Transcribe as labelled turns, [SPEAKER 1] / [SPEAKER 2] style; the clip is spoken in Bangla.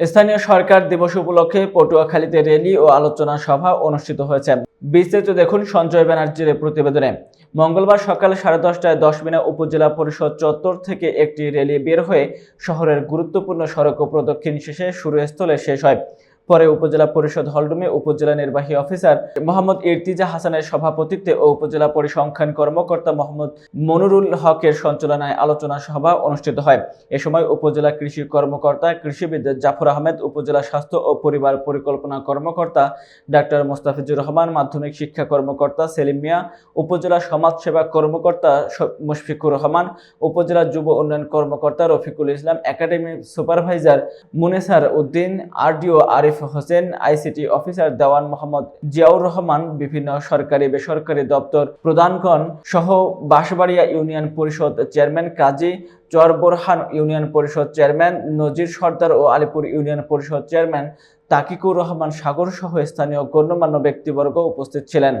[SPEAKER 1] স্থানীয় সরকার দিবস উপলক্ষে পটুয়াখালীতে র্যালি ও আলোচনা সভা অনুষ্ঠিত হয়েছে। বিস্তারিত দেখুন সঞ্জয় ব্যানার্জির প্রতিবেদনে। মঙ্গলবার সকাল সাড়ে দশটায় দশমিনা উপজেলা পরিষদ চত্বর থেকে একটি র্যালি বের হয়ে শহরের গুরুত্বপূর্ণ সড়ক প্রদক্ষিণ শেষে শুরুস্থলে শেষ হয়। পরে উপজেলা পরিষদ হলরুমে উপজেলা নির্বাহী অফিসার মোহাম্মদ ইরতিজা হাসানের সভাপতিত্বে ও উপজেলা পরিসংখ্যান কর্মকর্তা মোহাম্মদ মনুরুল হকের সঞ্চালনায় আলোচনা সভা অনুষ্ঠিত হয়। এ সময় উপজেলা কৃষি কর্মকর্তা, কৃষিবিদ জাফর আহমেদ, উপজেলা স্বাস্থ্য ও পরিবার পরিকল্পনা কর্মকর্তা ডাক্তার মোস্তাফিজুর রহমান, মাধ্যমিক শিক্ষা কর্মকর্তা সেলিম মিয়া, উপজেলা সমাজসেবা কর্মকর্তা মুশফিকুর রহমান, উপজেলা যুব উন্নয়ন কর্মকর্তা Rafiqul Islam, academy supervisor Munesar Uddin, RDO Arif Hossain ICT officer Dewan Mohammad Ziaur Rahman, বিভিন্ন সরকারি, বেসরকারি দপ্তর প্রধানগণ সহ Bansbaria union Parishad chairman Kazi Charborhan union Parishad chairman, Nazir Sardar ও আলিপুর ইউনিয়ন পরিষদ চেয়ারম্যান তাকিকুর রহমান সাগর সহ স্থানীয় গণ্যমান্য ব্যক্তিবর্গ উপস্থিত ছিলেন।